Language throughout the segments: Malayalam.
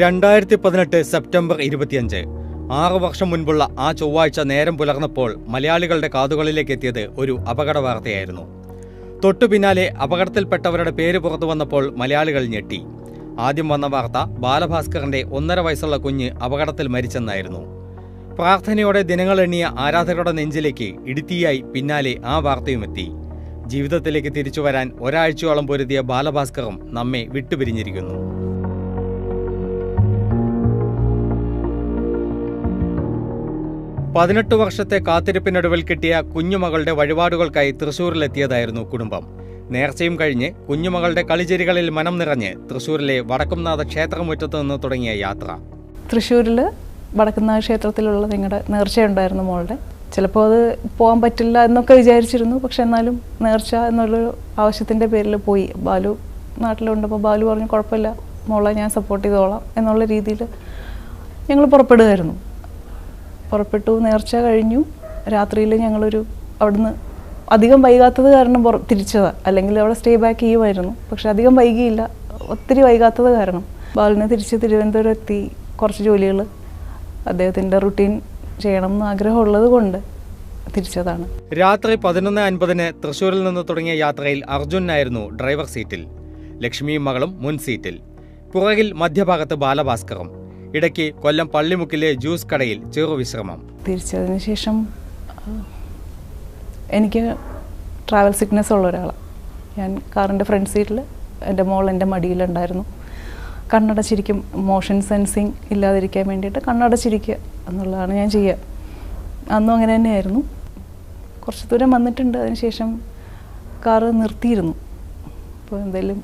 രണ്ടായിരത്തി പതിനെട്ട് സെപ്റ്റംബർ ഇരുപത്തിയഞ്ച്. ആറു വർഷം മുൻപുള്ള ആ ചൊവ്വാഴ്ച നേരം പുലർന്നപ്പോൾ മലയാളികളുടെ കാതുകളിലേക്ക് എത്തിയത് ഒരു അപകട വാർത്തയായിരുന്നു തൊട്ടു പിന്നാലെ അപകടത്തിൽപ്പെട്ടവരുടെ പേര് പുറത്തു വന്നപ്പോൾ മലയാളികൾ ഞെട്ടി. ആദ്യം വന്ന വാർത്ത ബാലഭാസ്കറിന്റെ ഒന്നര വയസ്സുള്ള കുഞ്ഞ് അപകടത്തിൽ മരിച്ചെന്നായിരുന്നു. പ്രാർത്ഥനയോടെ ദിനങ്ങളെണ്ണിയ ആരാധകരുടെ നെഞ്ചിലേക്ക് ഇടുത്തിയായി പിന്നാലെ ആ വാർത്തയുമെത്തി ജീവിതത്തിലേക്ക് തിരിച്ചു വരാൻ ഒരാഴ്ചയോളം പൊരുതിയ ബാലഭാസ്കറും നമ്മെ വിട്ടുപിരിഞ്ഞിരിക്കുന്നു. പതിനെട്ട് വർഷത്തെ കാത്തിരിപ്പിനൊടുവിൽ കിട്ടിയ കുഞ്ഞുമകളുടെ വഴിപാടുകൾക്കായി തൃശൂരിലെത്തിയതായിരുന്നു കുടുംബം. നേർച്ചയും കഴിഞ്ഞ് കുഞ്ഞുമകളുടെ കളിചെരികളിൽ മനം നിറഞ്ഞ് തൃശൂരിലെ വടക്കുംനാഥ ക്ഷേത്രമുറ്റത്ത് നിന്ന് തുടങ്ങിയ യാത്ര. തൃശ്ശൂരിൽ വടക്കുംനാഥ ക്ഷേത്രത്തിലുള്ള നിങ്ങളുടെ നേർച്ചയുണ്ടായിരുന്നു മോളുടെ. ചിലപ്പോൾ അത് പോകാൻ പറ്റില്ല എന്നൊക്കെ വിചാരിച്ചിരുന്നു. പക്ഷെ എന്നാലും നേർച്ച എന്നുള്ളൊരു ആവശ്യത്തിന്റെ പേരിൽ പോയി. ബാലു നാട്ടിലുണ്ടപ്പോൾ ബാലു പറഞ്ഞു കുഴപ്പമില്ല. മോളെ ഞാൻ സപ്പോർട്ട് ചെയ്തോളാം എന്നുള്ള രീതിയിൽ ഞങ്ങൾ പുറപ്പെടുകയായിരുന്നു. പുറപ്പെട്ടു നേർച്ച കഴിഞ്ഞു. രാത്രിയിൽ ഞങ്ങളൊരു അവിടുന്ന് അധികം വൈകാത്തത് കാരണം പുറ തിരിച്ചതാണ് അല്ലെങ്കിൽ അവിടെ സ്റ്റേ ബാക്ക് ചെയ്യുമായിരുന്നു. പക്ഷെ അധികം വൈകിയില്ല. ഒത്തിരി വൈകാത്തത് കാരണം. ബാലിനെ തിരിച്ച് തിരുവനന്തപുരം എത്തി. കുറച്ച് ജോലികൾ അദ്ദേഹത്തിന്റെ റുട്ടീൻ ചെയ്യണം എന്ന് ആഗ്രഹമുള്ളത് കൊണ്ട് തിരിച്ചതാണ്. രാത്രി പതിനൊന്ന് അൻപതിന് തൃശ്ശൂരിൽ നിന്ന് തുടങ്ങിയ യാത്രയിൽ അർജുനായിരുന്നു ഡ്രൈവർ സീറ്റിൽ ലക്ഷ്മിയും മകളും മുൻ സീറ്റിൽ പുറകിൽ മധ്യഭാഗത്ത് ബാലഭാസ്കറും. ഇടയ്ക്ക് കൊല്ലം പള്ളിമുക്കിലെ ജ്യൂസ് കടയിൽ ചെറുവിശ്രമം തിരിച്ചതിന് ശേഷം എനിക്ക് ട്രാവൽ സിക്നെസ് ഉള്ള ഒരാളാണ് ഞാൻ കാറിന്റെ ഫ്രണ്ട് സീറ്റിൽ എന്റെ മോൾ എന്റെ മടിയിലുണ്ടായിരുന്നു. കണ്ണടച്ചിരിക്കും മോഷൻ സെൻസിങ് ഇല്ലാതിരിക്കാൻ വേണ്ടിയിട്ട് കണ്ണടച്ചിരിക്കുക എന്നുള്ളതാണ് ഞാൻ ചെയ്യുക. അന്നും അങ്ങനെ തന്നെയായിരുന്നു. കുറച്ച് ദൂരം വന്നിട്ടുണ്ട് അതിനുശേഷം കാറ് നിർത്തിയിരുന്നു. അപ്പോൾ എന്തെങ്കിലും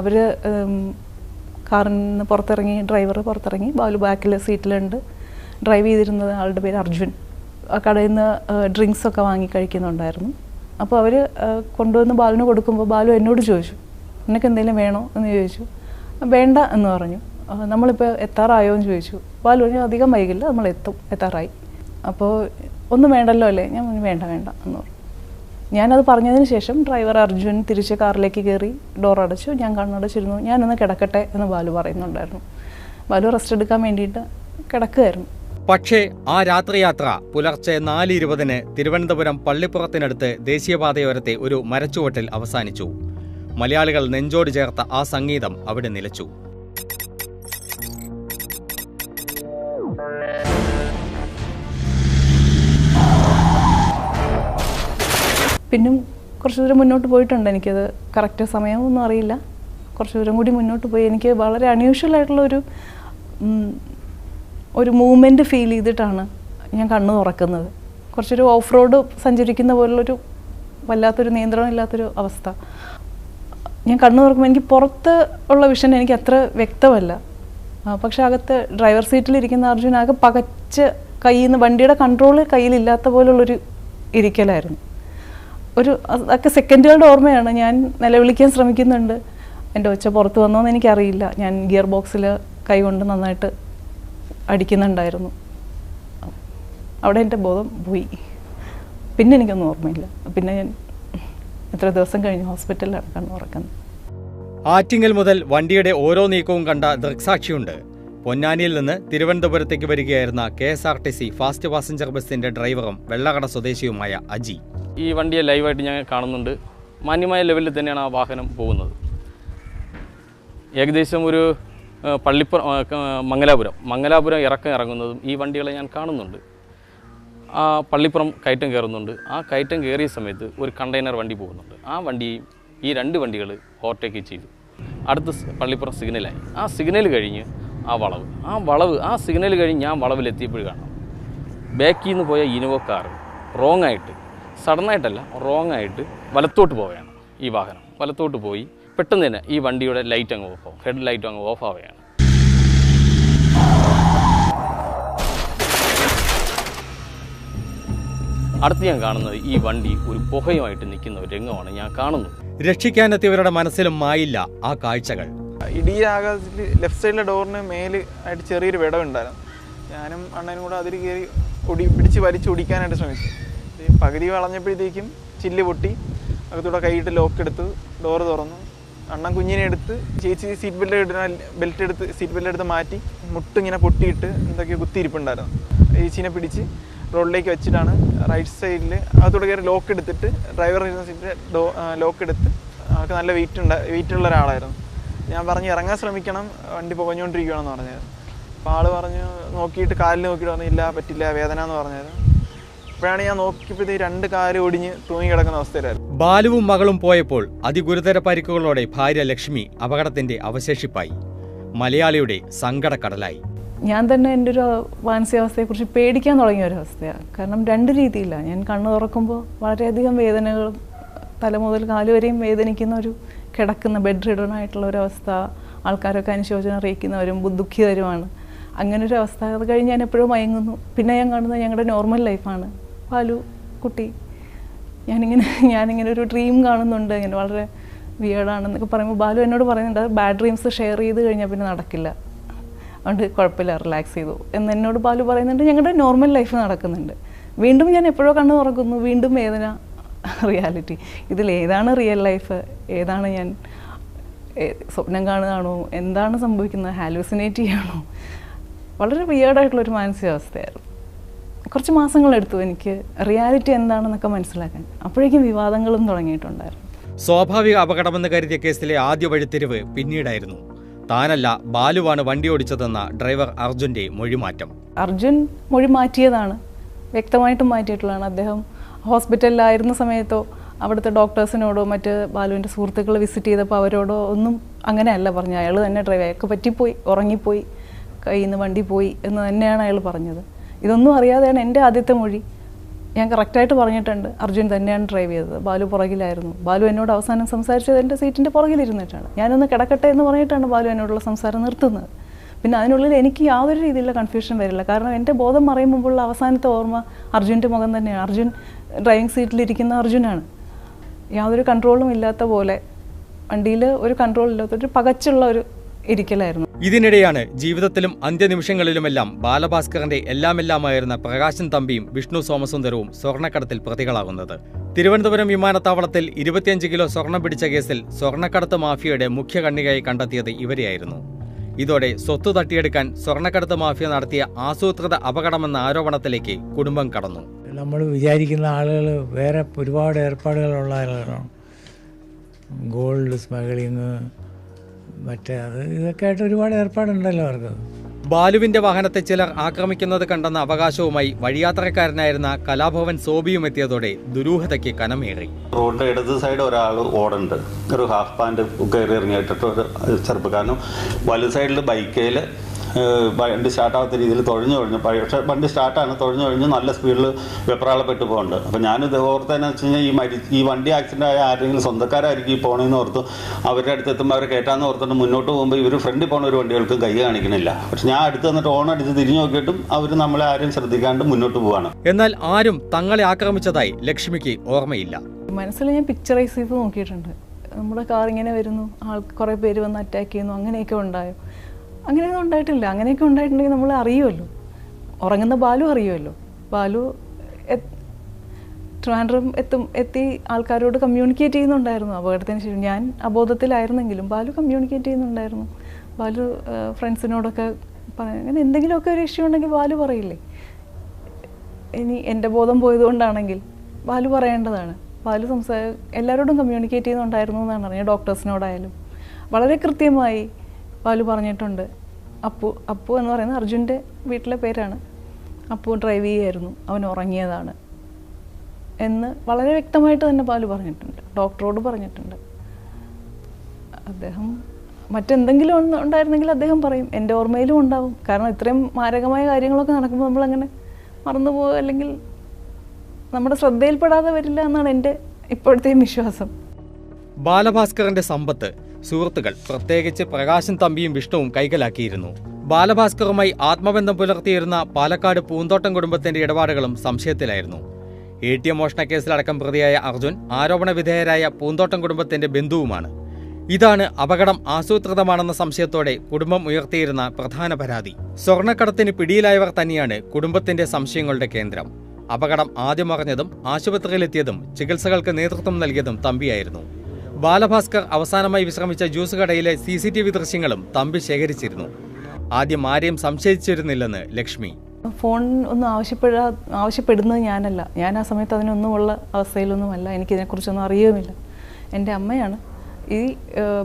അവർ കാറിൽ നിന്ന് പുറത്തിറങ്ങി ഡ്രൈവർ പുറത്തിറങ്ങി ബാലു ബാക്കിൽ സീറ്റിലുണ്ട്. ഡ്രൈവ് ചെയ്തിരുന്നത് ആളുടെ പേര് അർജുൻ. ആ കടയിൽ നിന്ന് ഡ്രിങ്ക്സ് ഒക്കെ വാങ്ങി കഴിക്കുന്നുണ്ടായിരുന്നു. അപ്പോൾ അവർ കൊണ്ടുവന്ന് ബാലുവിന് കൊടുക്കുമ്പോൾ ബാലു എന്നോട് ചോദിച്ചു നിനക്ക് എന്തെങ്കിലും വേണോ? എന്ന് ചോദിച്ചു. വേണ്ട എന്ന് പറഞ്ഞു. നമ്മളിപ്പോൾ എത്താറായോ? എന്ന് ചോദിച്ചു. ബാലു പറഞ്ഞു അധികം വൈകില്ല നമ്മൾ എത്തും എത്താറായി. അപ്പോൾ ഒന്നും വേണ്ടല്ലോ അല്ലേ? ഞാൻ വേണ്ട വേണ്ട എന്ന് പറഞ്ഞു. ഞാനത് പറഞ്ഞതിന് ശേഷം ഡ്രൈവർ അർജുൻ തിരിച്ച് കാറിലേക്ക് കയറി ഡോർ അടച്ചു. ഞാൻ കണ്ണടച്ചിരുന്നു. ഞാനൊന്ന് കിടക്കട്ടെ എന്ന് ബാലു പറയുന്നുണ്ടായിരുന്നു. ബാലു റെസ്റ്റ് എടുക്കാൻ വേണ്ടിയിട്ട് കിടക്കുകയായിരുന്നു പക്ഷേ ആ രാത്രിയാത്ര പുലർച്ചെ നാല് ഇരുപതിന് തിരുവനന്തപുരം പള്ളിപ്പുറത്തിനടുത്ത് ദേശീയപാതയോരത്തെ ഒരു മരച്ചുവട്ടിൽ അവസാനിച്ചു. മലയാളികൾ നെഞ്ചോട് ചേർത്ത ആ സംഗീതം അവിടെ നിലച്ചു. പിന്നും കുറച്ച് ദൂരം മുന്നോട്ട് പോയിട്ടുണ്ട്. എനിക്കത് കറക്റ്റ് സമയമൊന്നും അറിയില്ല. കുറച്ച് ദൂരം കൂടി മുന്നോട്ട് പോയി. എനിക്ക് വളരെ അൺയൂഷ്വൽ ആയിട്ടുള്ള ഒരു ഒരു മൂവ്മെന്റ് ഫീൽ ചെയ്തിട്ടാണ് ഞാൻ കണ്ണ് തുറക്കുന്നത്. കുറച്ചൊരു ഓഫ് റോഡ് സഞ്ചരിക്കുന്ന പോലുള്ളൊരു വല്ലാത്തൊരു നിയന്ത്രണം ഇല്ലാത്തൊരു അവസ്ഥ. ഞാൻ കണ്ണു തുറക്കുമ്പോൾ എനിക്ക് പുറത്ത് ഉള്ള വിഷൻ എനിക്ക് അത്ര വ്യക്തമല്ല. പക്ഷേ പക്ഷെ അകത്ത് ഡ്രൈവർ സീറ്റിലിരിക്കുന്ന അർജുൻ ആകെ പകച്ച് കയ്യിൽ നിന്ന് വണ്ടിയുടെ കൺട്രോൾ കയ്യിലില്ലാത്ത പോലുള്ളൊരു ഇരിക്കലായിരുന്നു. ഒരു അതൊക്കെ സെക്കൻഡുകളുടെ ഓർമ്മയാണ്. ഞാൻ നിലവിളിക്കാൻ ശ്രമിക്കുന്നുണ്ട്. എന്റെ ഒച്ച പുറത്ത് വന്നോന്ന് എനിക്കറിയില്ല. ഞാൻ ഗിയർ ബോക്സിൽ കൈ കൊണ്ട് നന്നായിട്ട് അടിക്കുന്നുണ്ടായിരുന്നു. അവിടെ എന്റെ ബോധം പോയി. പിന്നെ എനിക്കൊന്നും ഓർമ്മയില്ല. പിന്നെ ഞാൻ എത്ര ദിവസം കഴിഞ്ഞ് ഹോസ്പിറ്റലിലാണ് കണ്ണുറക്കുന്നത് ആറ്റിങ്ങൽ മുതൽ വണ്ടിയുടെ ഓരോ നീക്കവും കണ്ട ദൃക്സാക്ഷിയുണ്ട്. പൊന്നാനിയിൽ നിന്ന് തിരുവനന്തപുരത്തേക്ക് വരികയായിരുന്ന K S R T C fast passenger ബസിന്റെ ഡ്രൈവറും വെള്ളകട സ്വദേശിയുമായ അജി. ഈ വണ്ടിയെ ലൈവായിട്ട് ഞാൻ കാണുന്നുണ്ട്. മാന്യമായ ലെവലിൽ തന്നെയാണ് ആ വാഹനം പോകുന്നത്. ഏകദേശം ഒരു പള്ളിപ്പുറം മംഗലാപുരം മംഗലാപുരം ഇറക്കം ഇറങ്ങുന്നതും ഈ വണ്ടികളെ ഞാൻ കാണുന്നുണ്ട്. ആ പള്ളിപ്പുറം കയറ്റം കയറുന്നുണ്ട്. ആ കയറ്റം കയറിയ സമയത്ത് ഒരു കണ്ടെയ്നർ വണ്ടി പോകുന്നുണ്ട്. ആ വണ്ടിയും ഈ രണ്ട് വണ്ടികൾ ഓവർടേക്ക് ചെയ്തു. അടുത്ത പള്ളിപ്പുറം സിഗ്നലായി. ആ സിഗ്നൽ കഴിഞ്ഞ് ആ വളവ്. ആ വളവ് ആ സിഗ്നൽ കഴിഞ്ഞ് ഞാൻ വളവിലെത്തിയപ്പോൾ കാണാം ബാക്കിൽ നിന്ന് പോയ ഇനോവ കാർ റോങ് ആയിട്ട് സഡനായിട്ടല്ല റോങ് ആയിട്ട് വലത്തോട്ട് പോവുകയാണ് ഈ വാഹനം. വലത്തോട്ട് പോയി പെട്ടെന്ന് തന്നെ ഈ വണ്ടിയുടെ ലൈറ്റ് അങ്ങ് ഓഫ് ആവും. ഹെഡ് ലൈറ്റ് അങ്ങ് ഓഫ് ആവുകയാണ്. അടുത്ത് ഞാൻ കാണുന്നത് ഈ വണ്ടി ഒരു പുകയുമായിട്ട് നിൽക്കുന്ന ഒരു രംഗമാണ് ഞാൻ കാണുന്നത്. രക്ഷിക്കാനെത്തിയവരുടെ മനസ്സിലും മായില്ല ആ കാഴ്ചകൾ. ഇടി ആകാശത്തിൽ ലെഫ്റ്റ് സൈഡിലെ ഡോറിന് മേൽ ആയിട്ട് ചെറിയൊരു വിടവുണ്ടായിരുന്നു ഞാനും അണ്ണനും കൂടെ അതിൽ കയറി ഒടി പിടിച്ച് വലിച്ച് ഒടിക്കാനായിട്ട് ശ്രമിച്ചു. പകുതി വളഞ്ഞപ്പോഴത്തേക്കും ചില്ല് പൊട്ടി. അകത്തൂടെ കൈയിട്ട് ലോക്ക് എടുത്ത് ഡോറ് തുറന്നു. അണ്ണൻ കുഞ്ഞിനെ എടുത്ത് ചേച്ചി സീറ്റ് ബെൽറ്റ് ഇടുന്ന ബെൽറ്റ് എടുത്ത് സീറ്റ് ബെൽറ്റ് എടുത്ത് മാറ്റി മുട്ട് ഇങ്ങനെ പൊട്ടിയിട്ട് എന്തൊക്കെയോ കുത്തിയിരിപ്പുണ്ടായിരുന്നു. ചേച്ചീനെ പിടിച്ച് റോഡിലേക്ക് വെച്ചിട്ടാണ് റൈറ്റ് സൈഡിൽ അകത്തൂടെ കയറി ലോക്ക് എടുത്തിട്ട് ഡ്രൈവർ ഇരുന്ന ഡോ ലോക്ക് എടുത്ത് ആൾക്ക് നല്ല വെയിറ്റ് ഉണ്ട് വെയിറ്റ് ഉള്ള ഒരാളായിരുന്നു. ഞാൻ പറഞ്ഞു ഇറങ്ങാൻ ശ്രമിക്കണം വണ്ടി പുകഞ്ഞുകൊണ്ടിരിക്കുകയാണെന്ന് പറഞ്ഞത് അപ്പോൾ ആൾ പറഞ്ഞു നോക്കിയിട്ട് കാലിൽ നോക്കിയിട്ട് പറഞ്ഞു ഇല്ല പറ്റില്ല വേദന എന്ന് പറഞ്ഞത് അപ്പോഴാണ് ഞാൻ നോക്കിയപ്പോൾ ഇത് രണ്ട് കാൽ ഒടിഞ്ഞ് തൂങ്ങി കിടക്കുന്ന അവസ്ഥയിലായിരുന്നു. ബാലുവും മകളും പോയപ്പോൾ അതിഗുരുതര പരിക്കുകളോടെ ഭാര്യ ലക്ഷ്മി അപകടത്തിന്റെ അവശേഷിപ്പായി. മലയാളിയുടെ സങ്കടക്കടലായി. ഞാൻ തന്നെ എന്റെ ഒരു മാനസികാവസ്ഥയെക്കുറിച്ച് പേടിക്കാൻ തുടങ്ങിയ ഒരു അവസ്ഥയാണ്. കാരണം രണ്ട് രീതിയിലാണ് ഞാൻ കണ്ണു തുറക്കുമ്പോൾ വളരെയധികം വേദനകളും തല മുതൽ കാൽ വരെയും വേദനിക്കുന്ന ഒരു കിടക്കുന്ന ബെഡ് റിഡൺ ആയിട്ടുള്ള ഒരു അവസ്ഥ ആൾക്കാരൊക്കെ അനുശോചനം അറിയിക്കുന്നവരും ദുഃഖിതരുമാണ് അങ്ങനെ ഒരു അവസ്ഥ അത് കഴിഞ്ഞ് ഞാൻ എപ്പോഴും മയങ്ങുന്നു. പിന്നെ ഞാൻ കാണുന്നത് ഞങ്ങളുടെ നോർമൽ ലൈഫാണ് പാലു കുട്ടി ഞാനിങ്ങനെ ഞാനിങ്ങനെ ഒരു ഡ്രീം കാണുന്നുണ്ട്. ഇങ്ങനെ വളരെ വിയേഡാണെന്നൊക്കെ പറയുമ്പോൾ ബാലു എന്നോട് പറയുന്നുണ്ട് ബാഡ് ഡ്രീംസ് ഷെയർ ചെയ്ത് കഴിഞ്ഞാൽ പിന്നെ നടക്കില്ല. അതുകൊണ്ട് കുഴപ്പമില്ല റിലാക്സ് ചെയ്തു. എന്ന് എന്നോട് ബാലു പറയുന്നുണ്ട്. ഞങ്ങളുടെ നോർമൽ ലൈഫ് നടക്കുന്നുണ്ട്. വീണ്ടും ഞാൻ എപ്പോഴോ കണ്ണു തുറക്കുന്നു. വീണ്ടും വേദന. റിയാലിറ്റി. ഇതിൽ ഏതാണ് റിയൽ ലൈഫ്? ഏതാണ് ഞാൻ സ്വപ്നം കാണുകയാണോ? എന്താണ് സംഭവിക്കുന്നത്? ഹാലൂസിനേറ്റ് ചെയ്യാണോ വളരെ വിയേർഡായിട്ടുള്ളൊരു മാനസികാവസ്ഥയായിരുന്നു. കുറച്ച് മാസങ്ങളെടുത്തു എനിക്ക് റിയാലിറ്റി എന്താണെന്നൊക്കെ മനസ്സിലാക്കാൻ. അപ്പോഴേക്കും വിവാദങ്ങളും തുടങ്ങിയിട്ടുണ്ടായിരുന്നു. സ്വാഭാവിക അപകടമെന്ന് കരുതിയ കേസിലെ ആദ്യ വഴിത്തിരിവ് പിന്നീടായിരുന്നു. താനല്ല ബാലുവാണ് വണ്ടി ഓടിച്ചതെന്ന ഡ്രൈവർ അർജുന്റെ മൊഴിമാറ്റം. അർജുൻ മൊഴി മാറ്റിയതാണ് വ്യക്തമായിട്ടും മാറ്റിയിട്ടുള്ളതാണ്. അദ്ദേഹം ഹോസ്പിറ്റലിലായിരുന്ന സമയത്തോ അവിടുത്തെ ഡോക്ടേഴ്സിനോടോ മറ്റ് ബാലുവിന്റെ സുഹൃത്തുക്കൾ വിസിറ്റ് ചെയ്തപ്പോൾ അവരോടോ ഒന്നും അങ്ങനെയല്ല പറഞ്ഞു അയാൾ തന്നെ ഡ്രൈവ് അയാൾക്ക് പറ്റിപ്പോയി ഉറങ്ങിപ്പോയി കയ്യിൽ നിന്ന് വണ്ടി പോയി എന്ന് തന്നെയാണ് അയാൾ പറഞ്ഞത്. ഇതൊന്നും അറിയാതെയാണ് എന്റെ ആദ്യത്തെ മൊഴി. ഞാൻ കറക്റ്റായിട്ട് പറഞ്ഞിട്ടുണ്ട്. അർജുൻ തന്നെയാണ് ഡ്രൈവ് ചെയ്തത്. ബാലു പുറകിലായിരുന്നു. ബാലു എന്നോട് അവസാനം സംസാരിച്ചത് എന്റെ സീറ്റിന്റെ പുറകിലിരുന്നിട്ടാണ്. ഞാനൊന്ന് കിടക്കട്ടെ എന്ന് പറഞ്ഞിട്ടാണ് ബാലു എന്നോടുള്ള സംസാരം നിർത്തുന്നത്. പിന്നെ അതിനുള്ളിൽ എനിക്ക് യാതൊരു രീതിയിലുള്ള കൺഫ്യൂഷൻ വരില്ല. കാരണം എന്റെ ബോധം മറയും അവസാനത്തെ ഓർമ്മ അർജുന്റെ മുഖം തന്നെയാണ്. അർജുൻ ഡ്രൈവിംഗ് സീറ്റിലിരിക്കുന്ന അർജുനാണ്. യാതൊരു കൺട്രോളും ഇല്ലാത്ത പോലെ വണ്ടിയിൽ ഒരു കൺട്രോൾ ഇല്ലാത്ത ഒരു പകച്ചുള്ള ഒരു ഇരിക്കലായിരുന്നു. ഇതിനിടെയാണ് ജീവിതത്തിലും അന്ത്യനിമിഷങ്ങളിലുമെല്ലാം ബാലഭാസ്കറിന്റെ എല്ലാമെല്ലാമായിരുന്ന പ്രകാശൻ തമ്പിയും വിഷ്ണു സോമസുന്ദരവും സ്വർണക്കടത്തിൽ പ്രതികളാകുന്നത്. തിരുവനന്തപുരം വിമാനത്താവളത്തിൽ ഇരുപത്തിയഞ്ച് കിലോ സ്വർണം പിടിച്ച കേസിൽ സ്വർണക്കടത്ത് മാഫിയയുടെ മുഖ്യ കണ്ണികയായി കണ്ടെത്തിയത് ഇവരെയായിരുന്നു. ഇതോടെ സ്വത്ത് തട്ടിയെടുക്കാൻ സ്വർണക്കടത്ത് മാഫിയ നടത്തിയ ആസൂത്രിത അപകടമെന്ന ആരോപണത്തിലേക്ക് കുടുംബം കടന്നു. നമ്മൾ വിചാരിക്കുന്ന ആളുകൾ വേറെ ഒരുപാട് ഏർപ്പാടുകളുള്ള ആളുകളാണ്. ഗോൾഡ് സ്മഗ്ലിങ് മറ്റേ അത് ഇതൊക്കെ ആയിട്ട് ഒരുപാട് ഏർപ്പാടുണ്ടല്ലോ അവർക്ക്. ബാലുവിന്റെ വാഹനത്തെ ചിലർ ആക്രമിക്കുന്നത് കണ്ടെന്ന അവകാശവുമായി വഴിയാത്രക്കാരനായിരുന്ന കലാഭവൻ സോബിയും എത്തിയതോടെ ദുരൂഹതയ്ക്ക് കനമേറി. റോഡിന്റെ ഇടത് സൈഡ് ഒരാൾ ഓടുന്നുണ്ട്. ഒരു ഹാഫ് പാന്റ് കയറി ഇറങ്ങിയിട്ടിട്ട് ഒരു ചെറുപ്പക്കാരനും വലു സൈഡിൽ ബൈക്കേൽ വണ്ടി സ്റ്റാർട്ടാവാത്ത രീതിയിൽ തുഴഞ്ഞു കഴിഞ്ഞു പക്ഷേ വണ്ടി സ്റ്റാർട്ടാണ്. തുഴഞ്ഞു കഴിഞ്ഞ് നല്ല സ്പീഡിൽ വെപ്രാളപ്പെട്ട് പോകുന്നുണ്ട് അപ്പോൾ ഞാനിത് ഓർത്തതെന്ന് വെച്ച് കഴിഞ്ഞാൽ ഈ മരി ഈ വണ്ടി ആക്സിഡന്റ് ആയ ആരെങ്കിലും സ്വന്തക്കാരായിരിക്കും ഈ പോകണമെന്ന് ഓർത്ത് അവരുടെ അടുത്ത് എത്തുമ്പോൾ അവരെ കയറ്റാന്ന് ഓർത്തിട്ട് മുന്നോട്ട് പോകുമ്പോൾ ഇവർ ഫ്രണ്ടിൽ പോകുന്ന ഒരു വണ്ടികൾക്കും കൈ കാണിക്കണില്ല. പക്ഷെ ഞാൻ അടുത്ത് വന്നിട്ട് ഓൺ അടിച്ച് തിരിഞ്ഞു നോക്കിയിട്ടും അവർ നമ്മളെ ആരും ശ്രദ്ധിക്കാണ്ട് മുന്നോട്ട് പോവാണ്. എന്നാൽ ആരും തങ്ങളെ ആക്രമിച്ചതായി ലക്ഷ്മിക്ക് ഓർമ്മയില്ല. മനസ്സിൽ ഞാൻ പിക്ചറൈസ് ചെയ്ത് നോക്കിയിട്ടുണ്ട്. നമ്മുടെ കാർ ഇങ്ങനെ വരുന്നു. ആൾ കുറേ പേര് വന്ന് അറ്റാക്ക് ചെയ്യുന്നു. അങ്ങനെയൊക്കെ ഉണ്ടായോ? അങ്ങനെയൊന്നും ഉണ്ടായിട്ടില്ല. അങ്ങനെയൊക്കെ ഉണ്ടായിട്ടുണ്ടെങ്കിൽ നമ്മൾ അറിയുമല്ലോ. ഉറങ്ങുന്ന ബാലു അറിയുമല്ലോ. ബാലു ട്രാൻഡറും എത്തും എത്തി ആൾക്കാരോട് കമ്മ്യൂണിക്കേറ്റ് ചെയ്യുന്നുണ്ടായിരുന്നു. അപകടത്തിന് ശേഷം ഞാൻ അബോധത്തിലായിരുന്നെങ്കിലും ബാലു കമ്മ്യൂണിക്കേറ്റ് ചെയ്യുന്നുണ്ടായിരുന്നു. ബാലു ഫ്രണ്ട്സിനോടൊക്കെ പറയാം അങ്ങനെ എന്തെങ്കിലുമൊക്കെ ഒരു ഇഷ്യൂ ഉണ്ടെങ്കിൽ ബാലു പറയില്ലേ? ഇനി എന്റെ ബോധം പോയതുകൊണ്ടാണെങ്കിൽ ബാലു പറയേണ്ടതാണ്. ബാലു സംസാര എല്ലാവരോടും കമ്മ്യൂണിക്കേറ്റ് ചെയ്യുന്നുണ്ടായിരുന്നു എന്നാണ് അറിയാം ഡോക്ടേഴ്സിനോടായാലും വളരെ കൃത്യമായി ബാലു പറഞ്ഞിട്ടുണ്ട്. അപ്പു അപ്പു എന്ന് പറയുന്നത് അർജുന്റെ വീട്ടിലെ പേരാണ്. അപ്പു ഡ്രൈവ് ചെയ്യായിരുന്നു. അവൻ ഉറങ്ങിയതാണ്. എന്ന് വളരെ വ്യക്തമായിട്ട് തന്നെ ബാലു പറഞ്ഞിട്ടുണ്ട്. ഡോക്ടറോട് പറഞ്ഞിട്ടുണ്ട്. അദ്ദേഹം മറ്റെന്തെങ്കിലും ഉണ്ടായിരുന്നെങ്കിൽ അദ്ദേഹം പറയും. എന്റെ ഓർമ്മയിലും ഉണ്ടാവും. കാരണം ഇത്രയും മാരകമായ കാര്യങ്ങളൊക്കെ നടക്കുമ്പോൾ നമ്മളങ്ങനെ മറന്നുപോകുക അല്ലെങ്കിൽ നമ്മുടെ ശ്രദ്ധയിൽപ്പെടാതെ വരില്ല എന്നാണ് എന്റെ ഇപ്പോഴത്തെയും വിശ്വാസം. ബാലഭാസ്കറിന്റെ സമ്പത്ത് സുഹൃത്തുക്കൾ പ്രത്യേകിച്ച് പ്രകാശൻ തമ്പിയും വിഷ്ണുവും കൈകലാക്കിയിരുന്നു. ബാലഭാസ്കറുമായി ആത്മബന്ധം പുലർത്തിയിരുന്ന പാലക്കാട് പൂന്തോട്ടം കുടുംബത്തിന്റെ ഇടപാടുകളും സംശയത്തിലായിരുന്നു. എ ടി എം മോഷണ കേസിലടക്കം പ്രതിയായ അർജുൻ ആരോപണ വിധേയരായ പൂന്തോട്ടം കുടുംബത്തിന്റെ ബന്ധുവുമാണ്. ഇതാണ് അപകടം ആസൂത്രിതമാണെന്ന സംശയത്തോടെ കുടുംബം ഉയർത്തിയിരുന്ന പ്രധാന പരാതി. സ്വർണക്കടത്തിന് പിടിയിലായവർ തന്നെയാണ് കുടുംബത്തിന്റെ സംശയങ്ങളുടെ കേന്ദ്രം. അപകടം ആദ്യം അറിഞ്ഞതും ആശുപത്രിയിലെത്തിയതും ചികിത്സകൾക്ക് നേതൃത്വം നൽകിയതും തമ്പിയായിരുന്നു. ബാലഭാസ്കർ അവസാനമായി വിശ്രമിച്ച ജ്യൂസ് കടയിലെ സി സി ടി വി ദൃശ്യങ്ങളും തമ്പി ശേഖരിച്ചിരുന്നു. ആദ്യം ആരെയും സംശയിച്ചിരുന്നില്ലെന്ന് ലക്ഷ്മി. ഫോൺ ഒന്നും ആവശ്യപ്പെടാ ആവശ്യപ്പെടുന്നത് ഞാനല്ല. ഞാൻ ആ സമയത്ത് അതിനൊന്നുമുള്ള അവസ്ഥയിലൊന്നുമല്ല. എനിക്കിതിനെക്കുറിച്ചൊന്നും അറിയുമില്ല എന്റെ അമ്മയാണ് ഈ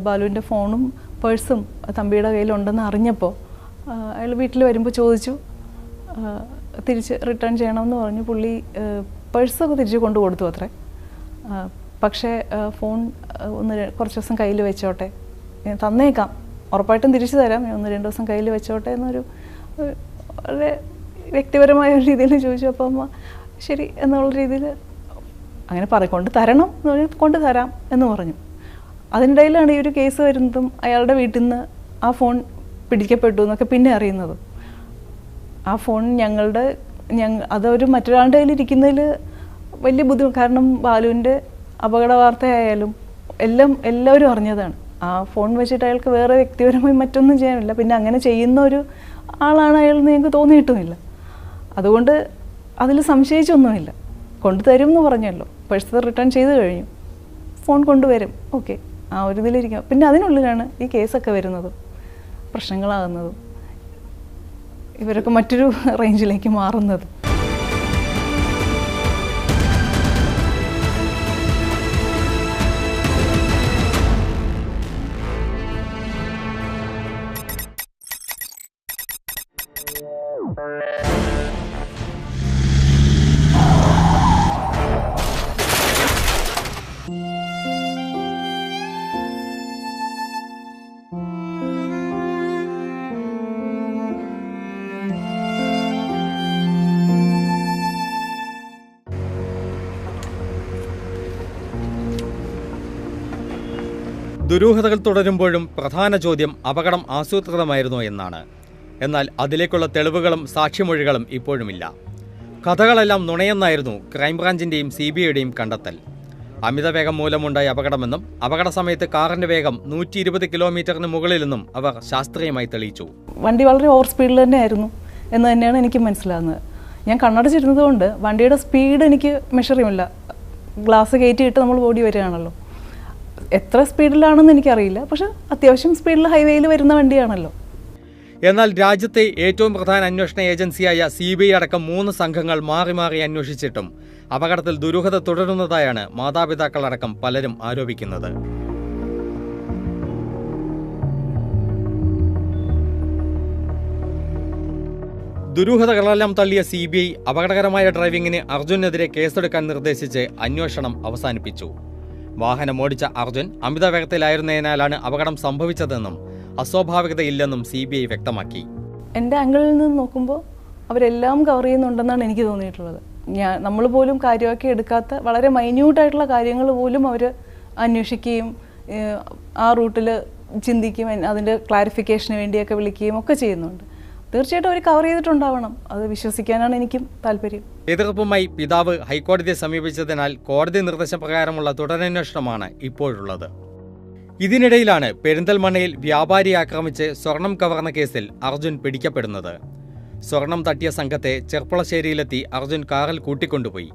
ബാലുവിന്റെ ഫോണും പേഴ്സും തമ്പിയുടെ കയ്യിലുണ്ടെന്ന് അറിഞ്ഞപ്പോൾ അയാൾ വീട്ടിൽ വരുമ്പോൾ ചോദിച്ചു തിരിച്ച് റിട്ടേൺ ചെയ്യണമെന്ന് പറഞ്ഞു. പുള്ളി പേഴ്സൊക്കെ തിരിച്ച് കൊണ്ടു കൊടുത്തു അത്രേ പക്ഷേ ഫോൺ ഒന്ന് കുറച്ച് ദിവസം കയ്യിൽ വെച്ചോട്ടെ. ഞാൻ തന്നേക്കാം. ഉറപ്പായിട്ടും തിരിച്ചു തരാം. ഞാൻ ഒന്ന് രണ്ട് ദിവസം കയ്യിൽ വെച്ചോട്ടെ എന്നൊരു വളരെ വ്യക്തിപരമായ ഒരു രീതിയിൽ ചോദിച്ചു. അപ്പോൾ അമ്മ ശരി എന്നുള്ള രീതിയിൽ അങ്ങനെ പറ കൊണ്ട് തരണം എന്ന് പറഞ്ഞാൽ കൊണ്ട് തരാം എന്ന് പറഞ്ഞു. അതിനിടയിലാണ് ഈ ഒരു കേസ് വരുന്നതും അയാളുടെ വീട്ടിൽ നിന്ന് ആ ഫോൺ പിടിക്കപ്പെട്ടു എന്നൊക്കെ പിന്നെ അറിയുന്നത്. ആ ഫോൺ ഞങ്ങളുടെ ഞങ്ങൾ അതൊരു മറ്റൊരാളുടെ കയ്യിലിരിക്കുന്നതിൽ വലിയ ബുദ്ധിമുട്ട്. കാരണം ബാലുവിന്റെ അപകട വാർത്തയായാലും എല്ലാം എല്ലാവരും അറിഞ്ഞതാണ്. ആ ഫോൺ വെച്ചിട്ട് അയാൾക്ക് വേറെ വ്യക്തിപരമായി മറ്റൊന്നും ചെയ്യാനില്ല. പിന്നെ അങ്ങനെ ചെയ്യുന്ന ഒരു ആളാണ് അയാൾ എന്ന് ഞങ്ങൾക്ക് തോന്നിയിട്ടുമില്ല. അതുകൊണ്ട് അതിൽ സംശയിച്ചൊന്നുമില്ല. കൊണ്ടുതരും എന്ന് പറഞ്ഞല്ലോ. പേഴ്സ് റിട്ടേൺ ചെയ്ത് കഴിഞ്ഞു. ഫോൺ കൊണ്ടുവരും. ഓക്കെ. ആ ഒരു ഇതിലിരിക്കാം. പിന്നെ അതിനുള്ളിലാണ് ഈ കേസൊക്കെ വരുന്നതും പ്രശ്നങ്ങളാകുന്നതും. ഇവരൊക്കെ മറ്റൊരു റേഞ്ചിലേക്ക് മാറുന്നത്. ദുരൂഹതകൾ തുടരുമ്പോഴും പ്രധാന ചോദ്യം അപകടം ആസൂത്രിതമായിരുന്നോ എന്നാണ്. എന്നാൽ അതിലേക്കുള്ള തെളിവുകളും സാക്ഷിമൊഴികളും ഇപ്പോഴുമില്ല. കഥകളെല്ലാം നുണയെന്നായിരുന്നു ക്രൈംബ്രാഞ്ചിന്റെയും സി ബി ഐയുടെയും കണ്ടെത്തൽ. അമിതവേഗം മൂലമുണ്ടായ അപകടമെന്നും അപകട സമയത്ത് കാറിന്റെ വേഗം നൂറ്റി ഇരുപത് കിലോമീറ്ററിന് മുകളിലെന്നും അവർ ശാസ്ത്രീയമായി തെളിയിച്ചു. വണ്ടി വളരെ ഓവർ സ്പീഡിൽ തന്നെയായിരുന്നു എന്ന് തന്നെയാണ് എനിക്ക് മനസ്സിലാകുന്നത്. ഞാൻ കണ്ണടച്ചിരുന്നത് കൊണ്ട് വണ്ടിയുടെ സ്പീഡ് എനിക്ക് മെഷർ ഗ്ലാസ് കയറ്റിയിട്ട് നമ്മൾ ഓടി വരികയാണല്ലോ. എത്ര സ്പീഡിലാണെന്ന് എനിക്കറിയില്ല. പക്ഷെ അത്യാവശ്യം സ്പീഡിൽ ഹൈവേയിൽ വരുന്ന വണ്ടിയാണല്ലോ. എന്നാൽ രാജ്യത്തെ ഏറ്റവും പ്രധാന അന്വേഷണ ഏജൻസിയായ സി ബി ഐ അടക്കം മൂന്ന് സംഘങ്ങൾ മാറി മാറി അന്വേഷിച്ചിട്ടും അപകടത്തിൽ ദുരൂഹത തുടരുന്നതായാണ് മാതാപിതാക്കൾ അടക്കം പലരും ആരോപിക്കുന്നത്. ദുരൂഹതകളെല്ലാം തള്ളിയ സി ബി ഐ അപകടകരമായ ഡ്രൈവിംഗിന് അർജുനെതിരെ കേസെടുക്കാൻ നിർദ്ദേശിച്ച് അന്വേഷണം അവസാനിപ്പിച്ചു. വാഹനമോടിച്ച അർജുൻ അമിത വേഗത്തിലായിരുന്നതിനാലാണ് അപകടം സംഭവിച്ചതെന്നും അസ്വാഭാവികതയില്ലെന്നും സി ബി ഐ വ്യക്തമാക്കി. എന്റെ ആംഗിളിൽ നിന്ന് നോക്കുമ്പോൾ അവരെല്ലാം കവർ ചെയ്യുന്നുണ്ടെന്നാണ് എനിക്ക് തോന്നിയിട്ടുള്ളത്. ഞാൻ നമ്മൾ പോലും കാര്യമാക്കി എടുക്കാത്ത വളരെ മൈന്യൂട്ടായിട്ടുള്ള കാര്യങ്ങൾ പോലും അവർ അന്വേഷിക്കുകയും ആ റൂട്ടിൽ ചിന്തിക്കുകയും അതിന്റെ ക്ലാരിഫിക്കേഷന് വേണ്ടിയൊക്കെ വിളിക്കുകയും ഒക്കെ ചെയ്യുന്നുണ്ട്. തീർച്ചയായിട്ടും അവർ കവർ ചെയ്തിട്ടുണ്ടാവണം. അത് വിശ്വസിക്കാനാണ് എനിക്കും താല്പര്യം. എതിർപ്പുമായി പിതാവ് ഹൈക്കോടതിയെ സമീപിച്ചതിനാൽ കോടതി നിർദ്ദേശപ്രകാരമുള്ള തുടരന്വേഷണമാണ് ഇപ്പോഴുള്ളത്. ഇതിനിടയിലാണ് പെരിന്തൽമണ്ണയിൽ വ്യാപാരി ആക്രമിച്ച് സ്വർണം കവർന്ന കേസിൽ അർജുൻ പിടിക്കപ്പെടുന്നത്. സ്വർണം തട്ടിയ സംഘത്തെ ചെർപ്പളശ്ശേരിയിലെത്തി അർജുൻ കാറിൽ കൂട്ടിക്കൊണ്ടുപോയി.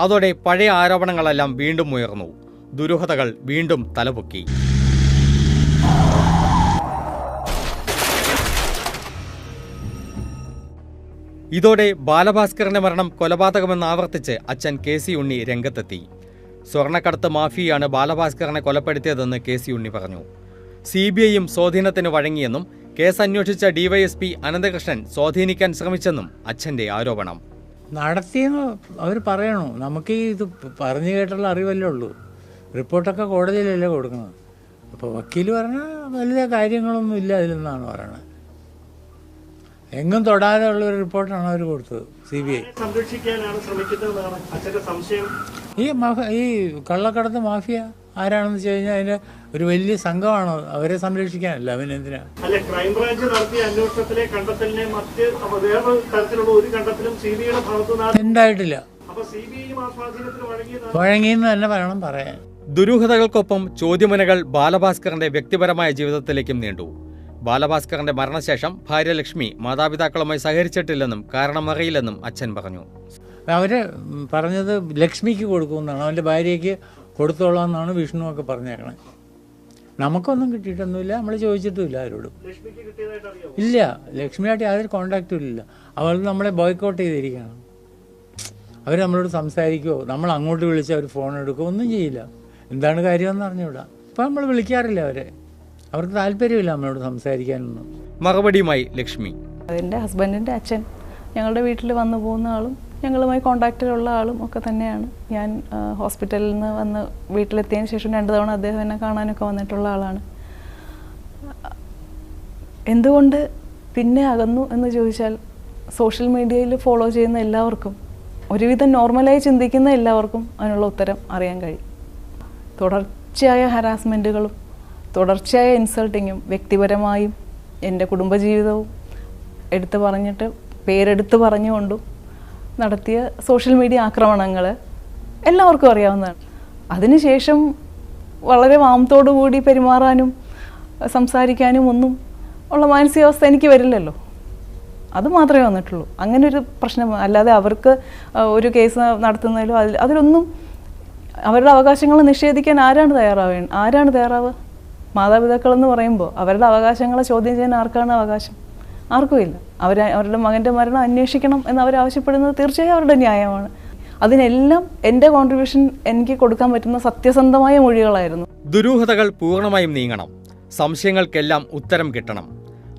അതോടെ പഴയ ആരോപണങ്ങളെല്ലാം വീണ്ടും ഉയർന്നു. ദുരൂഹതകൾ വീണ്ടും തലപൊക്കി. ഇതോടെ ബാലഭാസ്കറിന്റെ മരണം കൊലപാതകമെന്ന് ആവർത്തിച്ച് അച്ഛൻ കെ സി ഉണ്ണി രംഗത്തെത്തി. സ്വർണക്കടത്ത് മാഫിയാണ് ബാലഭാസ്കറിനെ കൊലപ്പെടുത്തിയതെന്ന് കെ സി ഉണ്ണി പറഞ്ഞു. സി ബി ഐയും സ്വാധീനത്തിന് വഴങ്ങിയെന്നും കേസ് അന്വേഷിച്ച ഡിവൈഎസ്പി അനന്തകൃഷ്ണൻ സ്വാധീനിക്കാൻ ശ്രമിച്ചെന്നും അച്ഛന്റെ ആരോപണം. നടത്തിയെന്ന് അവർ പറയണോ. നമുക്ക് ഇത് പറഞ്ഞു കേട്ടുള്ള അറിവല്ലേ ഉള്ളൂ. റിപ്പോർട്ടൊക്കെ കോടതിയിലല്ലേ കൊടുക്കുന്നത്. അപ്പോൾ വക്കീൽ പറഞ്ഞാൽ വലിയ കാര്യങ്ങളൊന്നും ഇല്ല അതിലെന്നാണ് പറയണത്. എങ്ങും തൊടാതെ ഉള്ള ഒരു റിപ്പോർട്ടാണ് അവർ കൊടുത്തത് സി ബി ഐ സംരക്ഷിക്കാനാണ് ശ്രമിക്കുന്നതെന്നാണ് അച്ഛന്റെ സംശയം? ഈ ഈ കള്ളക്കടത്ത് മാഫിയ ആരാണെന്ന് വെച്ച് കഴിഞ്ഞാൽ അതിന്റെ ഒരു വലിയ സംഘമാണ് അവരെ സംരക്ഷിക്കാനല്ല അവനെന്തിനാ അല്ലെ ക്രൈംബ്രാഞ്ച് നടത്തിയ അന്വേഷണത്തിലെ കണ്ടെത്തലിനെ മറ്റ് അപ്പൊ വേറെ തരത്തിലുള്ള ഒരു കണ്ടെത്തലും സി ബി ഐയുടെ ഭാഗത്തു നിന്ന് ഉണ്ടായിട്ടില്ല വഴങ്ങിയെന്ന് തന്നെ വേണം പറയാൻ. ദുരൂഹതകൾക്കൊപ്പം ചോദ്യമുനകൾ ബാലഭാസ്കറിന്റെ വ്യക്തിപരമായ ജീവിതത്തിലേക്കും നീണ്ടു. ബാലഭാസ്കറിന്റെ മരണശേഷം ഭാര്യ ലക്ഷ്മി മാതാപിതാക്കളുമായി സഹകരിച്ചിട്ടില്ലെന്നും കാരണം അറിയില്ലെന്നും അച്ഛൻ പറഞ്ഞു. അവർ പറഞ്ഞത് ലക്ഷ്മിക്ക് കൊടുക്കുമെന്നാണ്. അവന്റെ ഭാര്യയ്ക്ക് കൊടുത്തോളാം എന്നാണ് വിഷ്ണു ഒക്കെ പറഞ്ഞേക്കണേ. നമുക്കൊന്നും കിട്ടിയിട്ടൊന്നുമില്ല. നമ്മൾ ചോദിച്ചിട്ടുമില്ല ആരോടും ഇല്ല ലക്ഷ്മിയായിട്ട് യാതൊരു കോണ്ടാക്റ്റും ഇല്ല. അവൾ നമ്മളെ ബോയ്ക്കൗട്ട് ചെയ്തിരിക്കുകയാണ്. അവർ നമ്മളോട് സംസാരിക്കുമോ നമ്മൾ അങ്ങോട്ട് വിളിച്ച് അവർ ഫോൺ എടുക്കുമോ ഒന്നും ചെയ്യില്ല. എന്താണ് കാര്യമെന്ന് അറിഞ്ഞുകൂടാ. ഇപ്പം നമ്മൾ വിളിക്കാറില്ല അവരെ. അവർക്ക് താല്പര്യമില്ല നമ്മളോട് സംസാരിക്കാനൊന്നും. മറുപടിയുമായി ലക്ഷ്മി. അതിന്റെ ഹസ്ബൻഡിന്റെ അച്ഛൻ ഞങ്ങളുടെ വീട്ടിൽ വന്നു പോകുന്ന ആളും ഞങ്ങളുമായി കോണ്ടാക്റ്റിലുള്ള ആളും ഒക്കെ തന്നെയാണ്. ഞാൻ ഹോസ്പിറ്റലിൽ നിന്ന് വന്ന് വീട്ടിലെത്തിയതിന് ശേഷം രണ്ട് തവണ അദ്ദേഹം എന്നെ കാണാനൊക്കെ വന്നിട്ടുള്ള ആളാണ്. എന്തുകൊണ്ട് പിന്നെ അകന്നു എന്ന് ചോദിച്ചാൽ സോഷ്യൽ മീഡിയയിൽ ഫോളോ ചെയ്യുന്ന എല്ലാവർക്കും ഒരുവിധം നോർമലായി ചിന്തിക്കുന്ന എല്ലാവർക്കും അതിനുള്ള ഉത്തരം അറിയാൻ കഴിയും. തുടർച്ചയായ ഹരാസ്മെന്റുകളും തുടർച്ചയായ ഇൻസൾട്ടിങ്ങും വ്യക്തിപരമായും എന്റെ കുടുംബജീവിതവും എടുത്തു പറഞ്ഞിട്ട് പേരെടുത്ത് പറഞ്ഞുകൊണ്ടും നടത്തിയ സോഷ്യൽ മീഡിയ ആക്രമണങ്ങൾ എല്ലാവർക്കും അറിയാവുന്നതാണ്. അതിനുശേഷം വളരെ കൂടി പെരുമാറാനും സംസാരിക്കാനും ഒന്നും ഉള്ള മാനസികാവസ്ഥ എനിക്ക് വരില്ലല്ലോ. അത് മാത്രമേ വന്നിട്ടുള്ളൂ. അങ്ങനെ ഒരു പ്രശ്നം അല്ലാതെ അവർക്ക് ഒരു കേസ് നടത്തുന്നതിലോ അതിൽ അതിലൊന്നും അവരുടെ അവകാശങ്ങൾ നിഷേധിക്കാൻ ആരാണ് തയ്യാറാവുക ആരാണ് തയ്യാറാവുക? മാതാപിതാക്കളെന്ന് പറയുമ്പോൾ അവരുടെ അവകാശങ്ങളെ ചോദ്യം ചെയ്യാൻ ആർക്കാണ് അവകാശം? ആർക്കുമില്ല അവർ അവരുടെ മകന്റെ മരണം അന്വേഷിക്കണം എന്ന് അവർ ആവശ്യപ്പെടുന്നത് തീർച്ചയായും അവരുടെ ന്യായമാണ്. അതിനെല്ലാം എന്റെ കോൺട്രിബ്യൂഷൻ എനിക്ക് കൊടുക്കാൻ പറ്റുന്ന സത്യസന്ധമായ മൊഴികളായിരുന്നു. ദുരൂഹതകൾ പൂർണമായും നീങ്ങണം. സംശയങ്ങൾക്കെല്ലാം ഉത്തരം കിട്ടണം.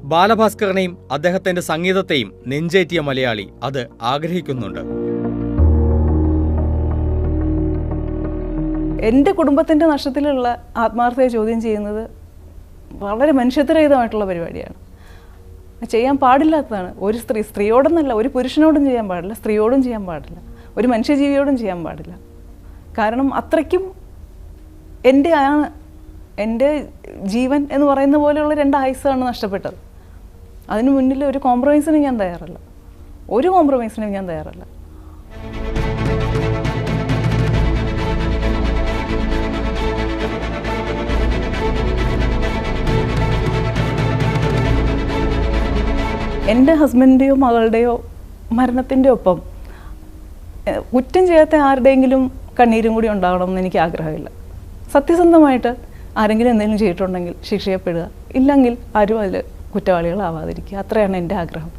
ബാലഭാസ്കറിനെയും അദ്ദേഹത്തിന്റെ സംഗീതത്തെയും നെഞ്ചേറ്റിയ മലയാളി അത് ആഗ്രഹിക്കുന്നുണ്ട്. എന്റെ കുടുംബത്തിന്റെ നഷ്ടത്തിലുള്ള ആത്മാർത്ഥയെ ചോദ്യം ചെയ്യുന്നത് വളരെ മനുഷ്യത്വരഹിതമായിട്ടുള്ള പരിപാടിയാണ്. ചെയ്യാൻ പാടില്ലാത്തതാണ്. ഒരു സ്ത്രീ സ്ത്രീയോടെന്നല്ല ഒരു പുരുഷനോടും ചെയ്യാൻ പാടില്ല സ്ത്രീയോടും ചെയ്യാൻ പാടില്ല ഒരു മനുഷ്യജീവിയോടും ചെയ്യാൻ പാടില്ല. കാരണം അത്രയ്ക്കും എന്റെ ആണ് എന്റെ ജീവൻ എന്ന് പറയുന്ന പോലെയുള്ള രണ്ട് ആയുസ്സാണ് നഷ്ടപ്പെട്ടത്. അതിന് മുന്നിൽ ഒരു കോംപ്രമൈസിനും ഞാൻ തയ്യാറല്ല. ഒരു കോംപ്രമൈസിനും ഞാൻ തയ്യാറല്ല. എന്റെ ഹസ്ബൻഡിന്റെയോ മകളുടെയോ മരണത്തിന്റെ ഒപ്പം കുറ്റം ചെയ്യാത്ത ആരുടെയെങ്കിലും കണ്ണീരും കൂടി ഉണ്ടാകണം എന്ന് എനിക്ക് ആഗ്രഹമില്ല. സത്യസന്ധമായിട്ട് ആരെങ്കിലും എന്തെങ്കിലും ചെയ്തിട്ടുണ്ടെങ്കിൽ ശിക്ഷിക്കപ്പെടുക ഇല്ലെങ്കിൽ ആരും അതിൽ കുറ്റവാളികളാവാതിരിക്കുക. അത്രയാണ് എന്റെ ആഗ്രഹം.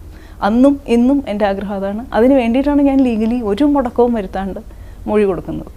അന്നും ഇന്നും എന്റെ ആഗ്രഹം അതാണ്. അതിന് വേണ്ടിയിട്ടാണ് ഞാൻ ലീഗലി ഒരു മുടക്കവും വരുത്താണ്ട് മൊഴി കൊടുക്കുന്നത്.